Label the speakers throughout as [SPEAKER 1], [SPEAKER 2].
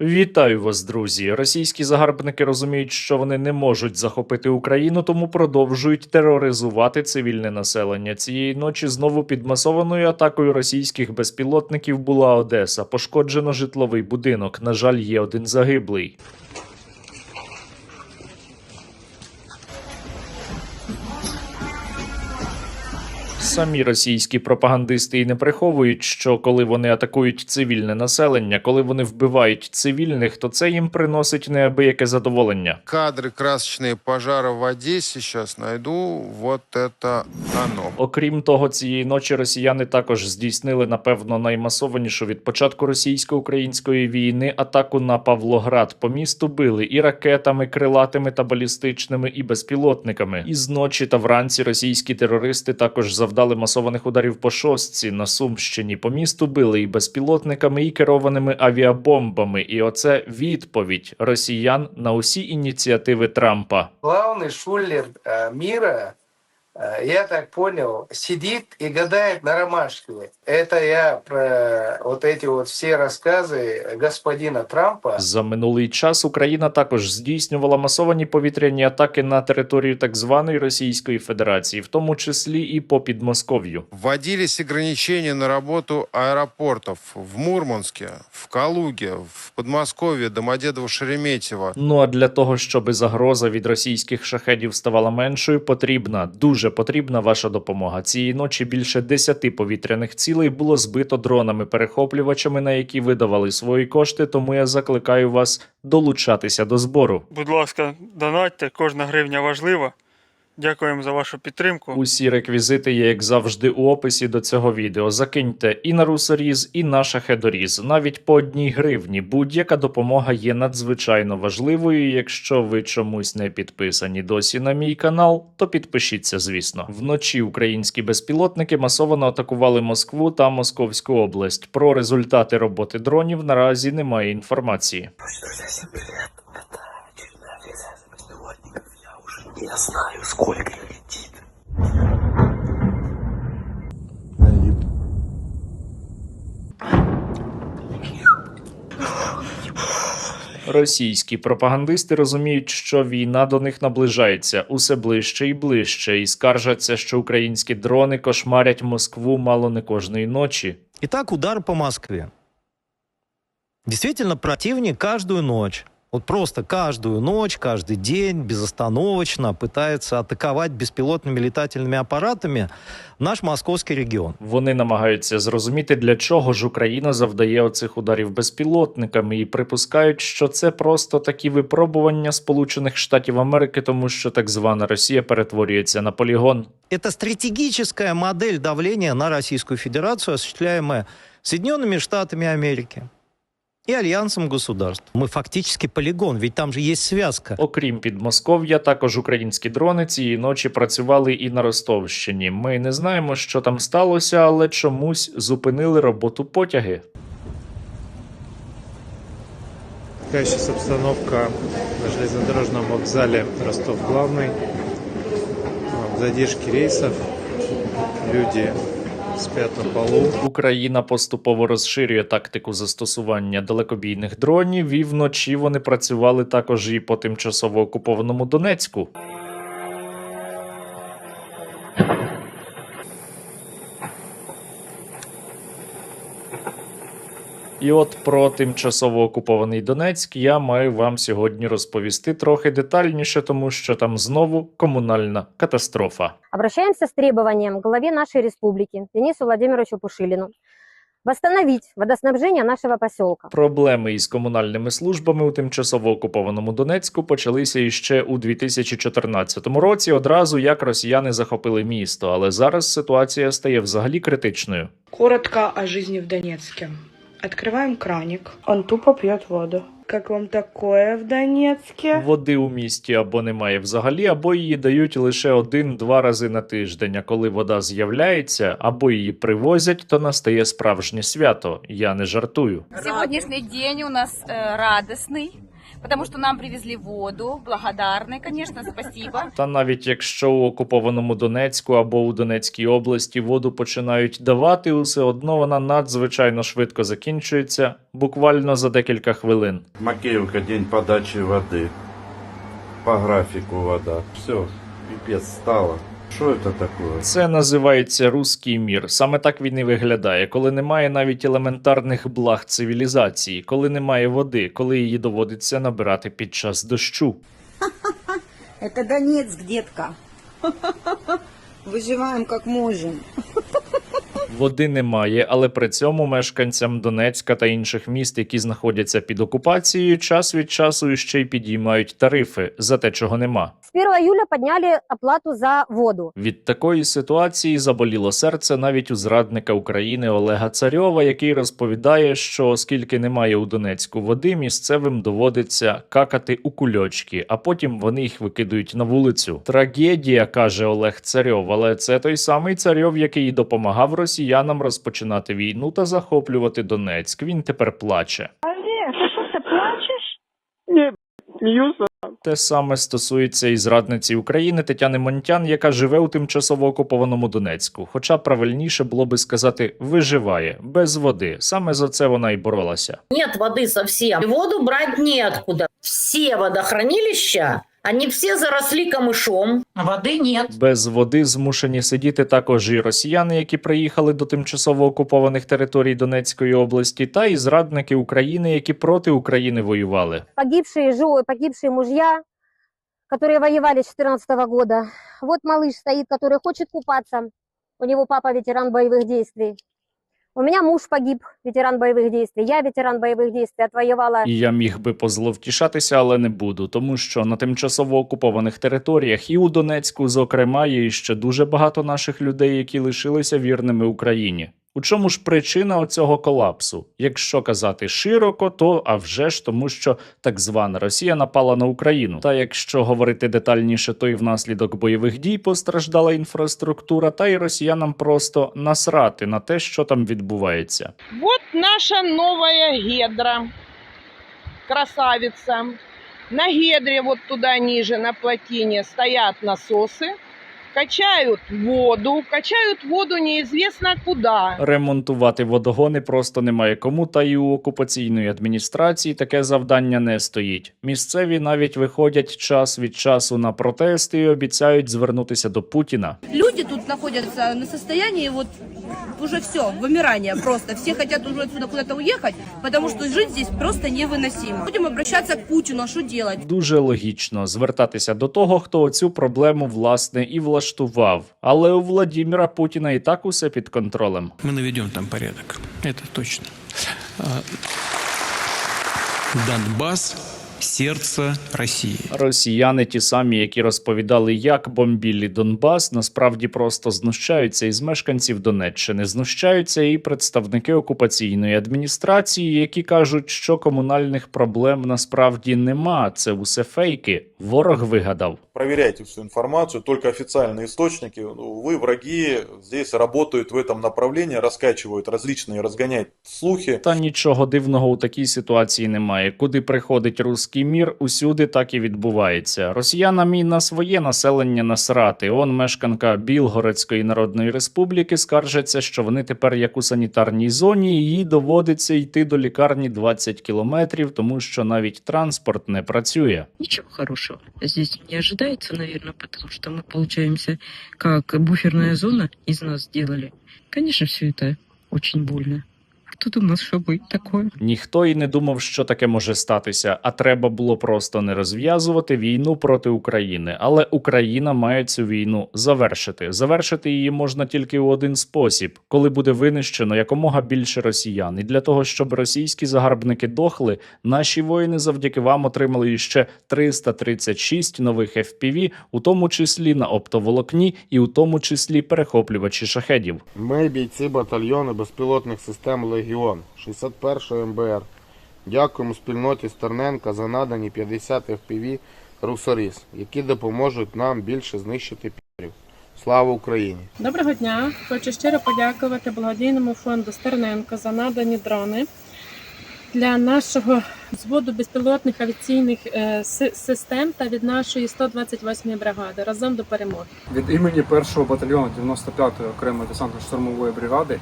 [SPEAKER 1] Вітаю вас, друзі. Російські загарбники розуміють, що вони не можуть захопити Україну, тому продовжують тероризувати цивільне населення. Цієї ночі знову під масованою атакою російських безпілотників була Одеса. Пошкоджено житловий будинок. На жаль, є один загиблий. Самі російські пропагандисти і не приховують, що коли вони атакують цивільне населення, коли вони вбивають цивільних, то це їм приносить неабияке задоволення.
[SPEAKER 2] Кадры красочные пожара в Одессе сейчас найду. Вот это оно.
[SPEAKER 1] Окрім того, цієї ночі росіяни також здійснили напевно наймасованішу від початку російсько-української війни атаку на Павлоград. По місту били і ракетами, крилатими та балістичними, і безпілотниками. І зночі та вранці російські терористи також завдали масованих ударів по шостці на Сумщині. По місту били і безпілотниками, і керованими авіабомбами. І оце відповідь росіян на усі ініціативи Трампа.
[SPEAKER 3] главный шулер э, мира, э, я так понял, сидит и гадает на ромашке. Это я про вот эти вот все рассказы господина Трампа.
[SPEAKER 1] За минулий час Україна також здійснювала масовані повітряні атаки на територію так званої Російської Федерації, в тому числі і по Підмосков'ю.
[SPEAKER 2] Вводились ограничения на работу аэропортов в Мурманске, в Калуге, в Подмосковье, Домодедово, Шереметьево.
[SPEAKER 1] Ну а для того, щоб загроза від російських шахедів ставала меншою, потрібна дуже потрібна ваша допомога. Цієї ночі більше 10 повітряних цілей було збито дронами-перехоплювачами, на які видавали свої кошти. Тому я закликаю вас долучатися до збору.
[SPEAKER 4] Будь ласка, донатьте, кожна гривня важлива. Дякуємо за вашу підтримку.
[SPEAKER 1] Усі реквізити є, як завжди, у описі до цього відео. Закиньте і на русоріз, і на шахедоріз. Навіть по одній гривні. Будь-яка допомога є надзвичайно важливою. Якщо ви чомусь не підписані досі на мій канал, то підпишіться, звісно. Вночі українські безпілотники масово атакували Москву та Московську область. Про результати роботи дронів наразі немає інформації.
[SPEAKER 5] Не знаю, сколько их летит.
[SPEAKER 1] Російські пропагандисти розуміють, що війна до них наближається усе ближче і ближче, і скаржаться, що українські дрони кошмарять Москву мало не кожної ночі.
[SPEAKER 6] Итак, удар по Москве. Действительно, противник каждую ночь, вот просто каждую ночь, каждый день, безостановочно пытается атаковать беспилотными летательными аппаратами наш московский регион.
[SPEAKER 1] Вони намагаються зрозуміти, для чого ж Україна завдає оцих ударів безпілотниками, і припускають, що це просто такі випробування Сполучених Штатів Америки, тому що так звана Росія перетворюється на полігон.
[SPEAKER 6] Это стратегическая модель давления на Российскую Федерацию, осуществляемая Соединенными Штатами Америки и Альянсом государств. Мы фактически полигон, ведь там же есть связка.
[SPEAKER 1] Окрім Підмосков'я, також українські дрони цієї ночі працювали і на Ростовщині. Ми не знаємо, що там сталося, але чомусь зупинили роботу потяги.
[SPEAKER 7] Сейчас обстановка на железнодорожном вокзале Ростов-Главный? А, Задержки рейсов, люди спят на полу.
[SPEAKER 1] Україна поступово розширює тактику застосування далекобійних дронів, і вночі вони працювали також і по тимчасово окупованому Донецьку. І от про тимчасово окупований Донецьк я маю вам сьогодні розповісти трохи детальніше, тому що там знову комунальна катастрофа.
[SPEAKER 8] Обращаемся с требованием к главе нашей республики Денису Владимировичу Пушилину восстановить водоснабжение нашего поселка.
[SPEAKER 1] Проблеми із комунальними службами у тимчасово окупованому Донецьку почалися іще у 2014 році, одразу як росіяни захопили місто. Але зараз ситуація стає взагалі критичною.
[SPEAKER 9] Коротко о жизни в Донецке. Открываем краник. Он тупо пьет воду. Как вам такое в Донецке?
[SPEAKER 1] Води у місті або немає взагалі, або її дають лише один-два рази на тиждень. А коли вода з'являється, або її привозять, то настає справжнє свято. Я не жартую.
[SPEAKER 10] Сегодняшний день у нас э, радостный. потому что нам привезли воду. Благодарны, конечно, спасибо.
[SPEAKER 1] Та навіть якщо у окупованому Донецьку або у Донецькій області воду починають давати, усе одно вона надзвичайно швидко закінчується, буквально за декілька хвилин.
[SPEAKER 11] Макеевка, день подачи воды. По графику вода. Все, пипец стало. Что это такое?
[SPEAKER 1] Це називається руський мір. Саме так він і виглядає, коли немає навіть елементарних благ цивілізації, коли немає води, коли її доводиться набирати під час дощу.
[SPEAKER 10] Это Донецк, детка. Выживаем как можем.
[SPEAKER 1] Води немає, але при цьому мешканцям Донецька та інших міст, які знаходяться під окупацією, час від часу ще й підіймають тарифи за те, чого нема.
[SPEAKER 8] С 1 июля подняли оплату за воду.
[SPEAKER 1] Від такої ситуації заболіло серце навіть у зрадника України Олега Царьова, який розповідає, що оскільки немає у Донецьку води, місцевим доводиться какати у кульочки, а потім вони їх викидують на вулицю. Трагедія, каже Олег Царьов, але це той самий царьов, який допомагав росіянам розпочинати війну та захоплювати Донецьк. Він тепер плаче.
[SPEAKER 10] Олег, ты что, ты плачешь?
[SPEAKER 1] Те саме стосується і зрадниці України Тетяни Монтян, яка живе у тимчасово окупованому Донецьку. Хоча правильніше було би сказати виживає без води. Саме за це вона й боролася.
[SPEAKER 10] Нет воды совсем. Воду брать неоткуда. Все водохранилища, они все заросли камышом. Воды нет.
[SPEAKER 1] Без води змушені сидіти також і росіяни, які приїхали до тимчасово окупованих територій Донецької області, та і зрадники України, які проти України воювали.
[SPEAKER 8] Погибшие, жо- погибшие мужья, которые воевали с 14 года. Вот малыш стоит, который хочет купаться. У него папа ветеран боевых действий. У меня муж погиб, ветеран бойових действий. Я ветеран бойових действий,
[SPEAKER 1] отвоювала. Я міг би позловтішатися, але не буду, тому що на тимчасово окупованих територіях і у Донецьку, зокрема, є ще дуже багато наших людей, які лишилися вірними Україні. У чому ж причина оцього колапсу? Якщо казати широко, то а вже ж тому, що так звана Росія напала на Україну. Та якщо говорити детальніше, то й внаслідок бойових дій постраждала інфраструктура, та й росіянам просто насрати на те, що там відбувається.
[SPEAKER 10] Вот наша новая гедра. Красавица. На гедре вот туда ниже, на плотине, стоят насосы. Качают воду. Качают воду неизвестно куда.
[SPEAKER 1] Ремонтувати водогони просто немає кому, та й у окупаційної адміністрації таке завдання не стоїть. Місцеві навіть виходять час від часу на протести і обіцяють звернутися до Путіна
[SPEAKER 10] Люди тут находятся на состоянии вот уже все, вымирания просто. Все хотят уже отсюда куда-то уехать, потому что жить здесь просто невыносимо. Будем обращаться к Путину, а что делать?
[SPEAKER 1] Дуже логічно звертатися до того, хто цю проблему власне і влаштував. Але у Владіміра Путіна і так усе під контролем.
[SPEAKER 5] Мы наведем там порядок. Это точно. А, Донбасс – сердце России.
[SPEAKER 1] Росіяни, ті самі, які розповідали, як бомбілі Донбас, насправді просто знущаються із мешканців Донеччини, знущаються і представники окупаційної адміністрації, які кажуть, що комунальних проблем насправді нема. Це усе фейки. Ворог вигадав.
[SPEAKER 11] Проверяйте всю информацию, только официальные источники. Ну, Вы, враги, здесь работают в этом направлении, раскачивают различные, разгоняют слухи.
[SPEAKER 1] Та нічого дивного у такій ситуації немає. Куди приходить руський мір, усюди так і відбувається. Росіянам і на своє населення насрати. Он мешканка Білгородської народної республіки скаржиться, що вони тепер як у санітарній зоні, і їй доводиться йти до лікарні 20 кілометрів, тому що навіть транспорт не працює.
[SPEAKER 10] Ничего хорошего здесь не ожидается, наверное, потому что мы получаемся как буферная зона из нас сделали. Конечно, все это очень больно. Кто думал, что будет такое?
[SPEAKER 1] Ніхто і не думав, що таке може статися, а треба було просто не розв'язувати війну проти України. Але Україна має цю війну завершити. Завершити її можна тільки у один спосіб, коли буде винищено якомога більше росіян. І для того, щоб російські загарбники дохли, наші воїни завдяки вам отримали іще 336 нових FPV, у тому числі на оптоволокні, і у тому числі перехоплювачі шахедів.
[SPEAKER 2] Ми бійці батальйону безпілотних систем Легіон 61 МБР. Дякуємо спільноті Стерненка за надані 50 FPV Русоріс, які допоможуть нам більше знищити пірів. Слава Україні!
[SPEAKER 9] Доброго дня! Хочу щиро подякувати благодійному фонду Стерненко за надані дрони.
[SPEAKER 12] для нашого взводу безпілотних авіаційних е, систем та від нашої 128-ї бригади разом до перемоги.
[SPEAKER 13] Від імені 1-го батальйону 95-ї окремої десантно-штурмової бригади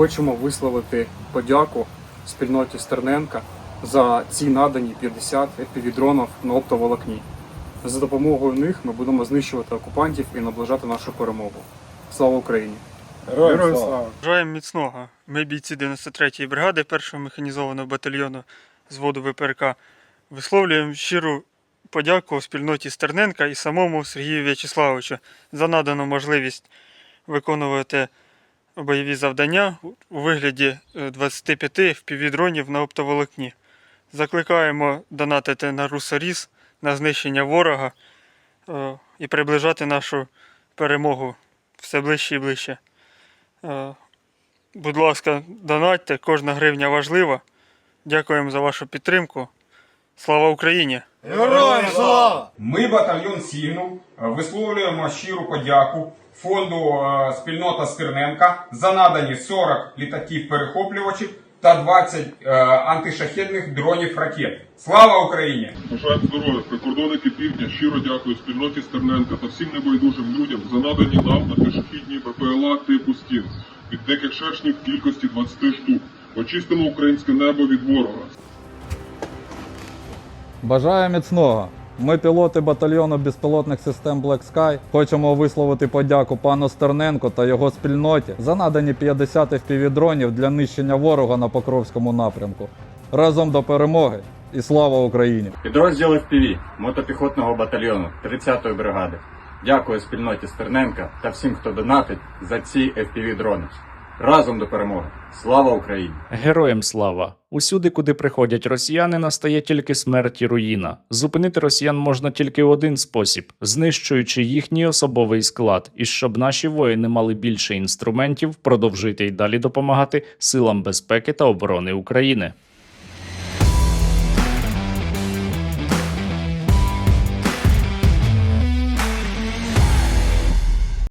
[SPEAKER 13] хочемо висловити подяку спільноті Стерненка за ці надані 50 FPV-дронів на оптоволокні. За допомогою них ми будемо знищувати окупантів і наближати нашу перемогу. Слава Україні!
[SPEAKER 2] Героям слава!
[SPEAKER 4] Бажаємо міцного. Ми бійці 93-ї бригади, першого механізованого батальйону зводу ВПРК. Висловлюємо щиру подяку спільноті Стерненка і самому Сергію В'ячеславовичу за надану можливість виконувати бойові завдання у вигляді е, 25 впівдронів на оптоволокні. Закликаємо донатити на Русоріс, на знищення ворога е, і приближати нашу перемогу все ближче і ближче. Е, Будь ласка, донатьте, кожна гривня важлива. Дякуємо за вашу підтримку. Слава Україні!
[SPEAKER 2] Героям слава!
[SPEAKER 14] Ми, батальйон Сігнув, висловлюємо щиру подяку фонду е, спільнота Стерненка за надані 40 літаків-перехоплювачів та 20 е, антишахедних дронів ракет. Слава Україні!
[SPEAKER 15] Бажаємо здоров'я, прикордонники півдня. Щиро дякую спільноті Стерненка та всім небайдужим людям за надані нам на пішохідні БПЛА типу стін від диких шершнів в кількості 20 штук. Очистимо українське небо від ворога.
[SPEAKER 16] Бажаю міцного. Ми, пілоти батальйону безпілотних систем Black Sky, хочемо висловити подяку пану Стерненко та його спільноті за надані 50 FPV-дронів для нищення ворога на Покровському напрямку. Разом до перемоги і слава Україні!
[SPEAKER 17] Підрозділ FPV мотопіхотного батальйону 30-ї бригади. Дякую спільноті Стерненка та всім, хто донатить за ці FPV-дрони. Разом до перемоги. Слава Україні!
[SPEAKER 1] Героям слава! Усюди, куди приходять росіяни, настає тільки смерть і руїна. Зупинити росіян можна тільки в один спосіб, знищуючи їхній особовий склад, і щоб наші воїни мали більше інструментів, продовжити й далі допомагати силам безпеки та оборони України.